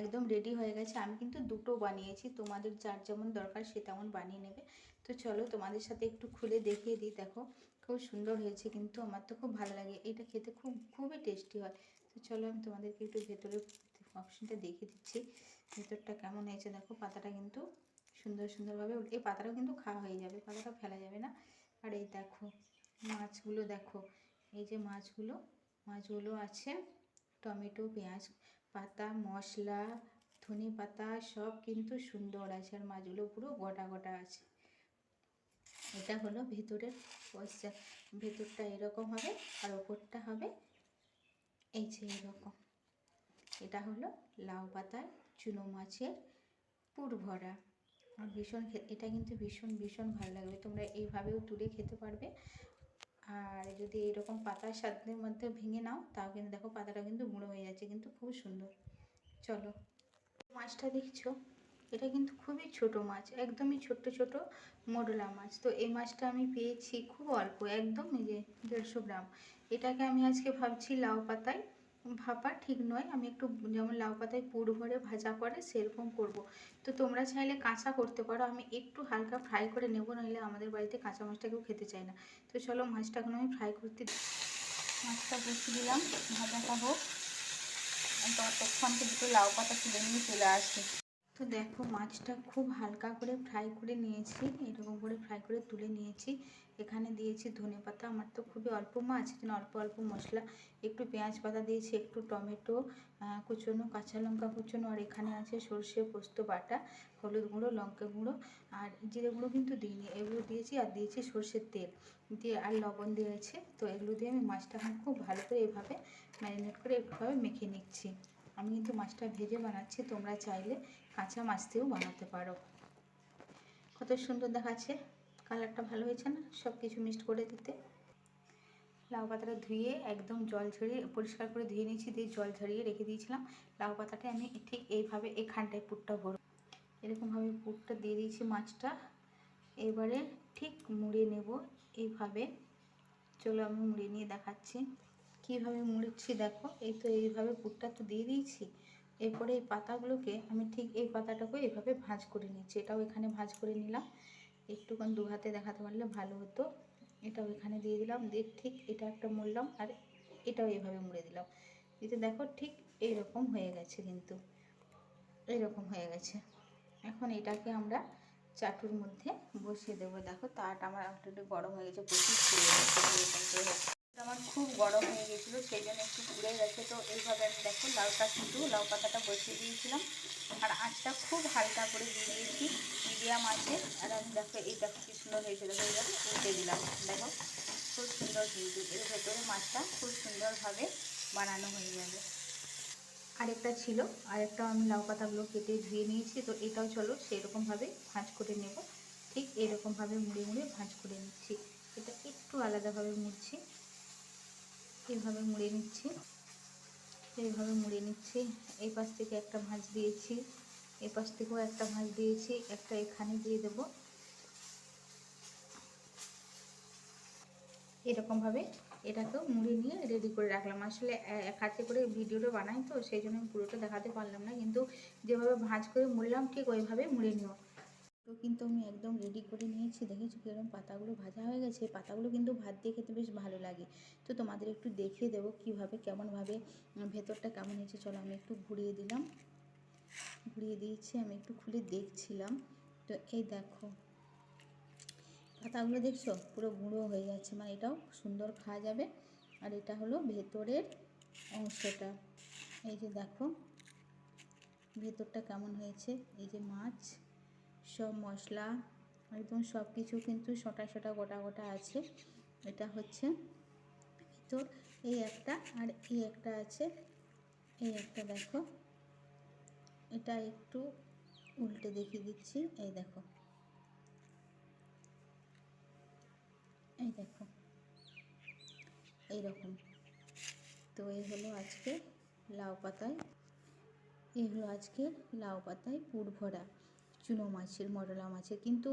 একদম রেডি হয়ে গেছে। আমি কিন্তু দুটো বানিয়েছি। তোমাদের যার যেমন দরকার সে তেমন বানিয়ে নেবে। তো চলো তোমাদের সাথে একটু খুলে দেখিয়ে দিই। দেখো, খুব সুন্দর হয়েছে কিন্তু আমার তো খুব ভালো লাগে। এটা খেতে খুব, খুবই টেস্টি হয়। তো চলো আমি তোমাদেরকে একটু ভেতরের অপশনটা দেখিয়ে দিচ্ছি। ভেতরটা কেমন হয়েছে দেখো, পাতাটা কিন্তু সুন্দর সুন্দরভাবে এই পাতাটাও কিন্তু খাওয়া হয়ে যাবে, পাতাটা ফেলা যাবে না। আর এই দেখো, মাছগুলো দেখো, এই যে মাছগুলো মাছগুলো আছে, টমেটো, পেঁয়াজ পাতা, মশলা, ধনে পাতা সব কিন্তু সুন্দর আছে আর মাছগুলো পুরো গোটা গোটা আছে। এটা হলো ভেতরের পয়সা, ভেতরটা এরকম হবে আর ওপরটা হবে এই যে এরকম। এটা হলো লাউ পাতায় চুনো মাছের পুর ভরা। আর ভীষণ এটা কিন্তু ভীষণ ভীষণ ভালো লাগবে। তোমরা এইভাবেও তুলে খেতে পারবে। আর যদি এরকম পাতার স্বাদের মধ্যে ভেঙে নাও, তাও কিন্তু দেখো পাতাটা কিন্তু গুঁড়ো হয়ে যাচ্ছে, কিন্তু খুব সুন্দর। চলো, মাছটা দেখছ? এটা কিন্তু খুবই ছোট মাছ, একদমই ছোট্ট ছোট মোডলা মাছ। তো এই মাছটা আমি পেয়েছি খুব অল্প, একদম এই যে দেড়শো গ্রাম। এটাকে আমি আজকে ভাবছি লাউ পাতায় ভাপা ঠিক নয়। আমি একটু যেমন লাউ পাতায় পুর ভরে ভাজা করে সেরকম করব। তো তোমরা চাইলে কাঁচা করতে পারো। আমি একটু হালকা ফ্রাই করে নেব নইলে আমাদের বাড়িতে কাঁচা মাছটা কেউ খেতে চায় না। তো চলো মাছটা এখন আমি ফ্রাই করতে মাছটা বসিয়ে দিলাম। ভাজাটা হোক। ততক্ষণ দুটো লাউ পাতা তুলে নিয়ে চলে আসি। তো দেখো মাছটা খুব হালকা করে ফ্রাই করে নিয়েছি, এরকম করে ফ্রাই করে তুলে নিয়েছি। এখানে দিয়েছি ধনে পাতা, আমার তো খুবই অল্প মাছ জন্য অল্প অল্প মশলা, একটু পেঁয়াজ পাতা দিয়েছি, একটু টমেটো কুচনো, কাঁচা লঙ্কা কুচনো, আর এখানে আছে সর্ষে পোস্ত বাটা, হলুদ গুঁড়ো, লঙ্কা গুঁড়ো, আর জিরে গুঁড়ো কিন্তু দিইনি, এগুলো দিয়েছি আর দিয়েছি সর্ষের তেল। দিয়ে আর লবণ দিয়েছে, তো এগুলো দিয়ে আমি মাছটা এখন খুব ভালো করে এভাবে ম্যারিনেট করে একটুভাবে মেখে নিচ্ছি। আমি কিন্তু মাছটা ভেজে বানাচ্ছি, তোমরা চাইলে কাঁচা মাছ দিয়েও বানাতে পারো। কত সুন্দর দেখাচ্ছে, কালারটা ভালো হয়েছে না? সব কিছু মিক্সড করে দিতে। লাউ পাতাটা ধুয়ে একদম জল ঝরিয়ে, পরিষ্কার করে ধুয়ে নিয়েছি, দিয়ে জল ঝরিয়ে রেখে দিয়েছিলাম। লাউ পাতাটা আমি ঠিক এইভাবে এখানটায় পুরটা ভরব। এরকমভাবে পুরটা দিয়ে দিয়েছি মাছটা। এবারে ঠিক মুড়ে নেব, এইভাবে। চলো আমি মুড়ে নিয়ে দেখাচ্ছি। কীভাবে মুড়েছি দেখো, এই তো এইভাবে পুরটা তো দিয়ে দিয়েছি। এরপরে এই পাতাগুলোকে আমি ঠিক এই পাতাটাকে এইভাবে ভাঁজ করে নিচ্ছি এটাও এখানে ভাঁজ করে নিলাম। একটুখানি দু হাতে দেখাতে পারলে ভালো হতো। এটাও এখানে দিয়ে দিলাম। দিয়ে ঠিক এটা একটা মুড়লাম আর এটাও এইভাবে মুড়ে দিলাম। এতে দেখো ঠিক এইরকম হয়ে গেছে কিন্তু। এইরকম হয়ে গেছে। এখন এটাকে আমরা চাটুর মধ্যে বসিয়ে দেবো। দেখো তাট আমার একটু গরম হয়ে গেছে, প্রচুর আমার খুব গরম হয়ে গেছিল, সেই জন্য একটু পুড়ে গেছে। তো এইভাবে আমি দেখো লাউটা কিন্তু লাউ পাতাটা বসিয়ে দিয়েছিলাম। আর আঁচটা খুব হালকা করে দিয়ে দিয়েছি, মিডিয়াম আছে। আর আমি দেখো, এই দেখো কি সুন্দর হয়েছে, দেখো এইভাবে উল্টে দিলাম। দেখো, খুব সুন্দর কিন্তু এর ভেতরে মাছটা খুব সুন্দরভাবে বানানো হয়ে যাবে। আরেকটা ছিল, আরেকটা আমি লাউ পাতাগুলো কেটে ধুয়ে নিয়েছি। তো এটাও চলো সেরকমভাবে ভাঁজ করে নেব। ঠিক এরকমভাবে মুড়ে মুড়ে ভাঁজ করে নিচ্ছি। এটা একটু আলাদাভাবে মুড়ছি। এইভাবে মুড়ে নিচ্ছি। এইভাবে মুড়ে নিচ্ছি। এই পাশ থেকে একটা ভাঁজ দিয়েছি। এই পাশ থেকেও একটা ভাঁজ দিয়েছি। একটা এখানে দিয়ে দেব। এরকমভাবে এটাকেও মুড়ে নিয়ে রেডি করে রাখলাম। আসলে এক হাতে করে ভিডিওটা বানাই তো, সেই জন্য আমি পুরোটা দেখাতে পারলাম না। কিন্তু যেভাবে ভাঁজ করে মুড়লাম, ঠিক ওইভাবে মুড়ে নিও। তো কিন্তু আমি একদম রেডি করে নিয়েছি। দেখেছি কীরকম পাতাগুলো ভাজা হয়ে গেছে? পাতাগুলো কিন্তু ভাত দিয়ে খেতে বেশ ভালো লাগে। তো তোমাদের একটু দেখিয়ে দেবো কীভাবে, কেমনভাবে ভেতরটা কেমন হয়েছে। চলো আমি একটু ঘুরিয়ে দিলাম। ঘুরিয়ে দিয়েছি, আমি একটু খুলে দেখছিলাম। তো এই দেখো। পাতাগুলো দেখছ? পুরো গুঁড়ো হয়ে যাচ্ছে। মানে এটাও সুন্দর খাওয়া যাবে। আর এটা হলো ভেতরের অংশটা। এই যে দেখো, ভেতরটা কেমন হয়েছে? এই যে মাছ। সব মশলা একদম সব কিছু কিন্তু সোটা সোটা গোটা গোটা আছে। এটা হচ্ছে ভিতর, এই একটা আর এই একটা আছে। এই একটা দেখো। এটা একটু উল্টে দেখিয়ে দিচ্ছি। এই দেখো। এই দেখো। এইরকম। তো এই হলো আজকে লাউ পাতায়। এই হলো আজকে লাউ পাতায় পুর ভরা। চুনো মাছের মরলা মাছের। কিন্তু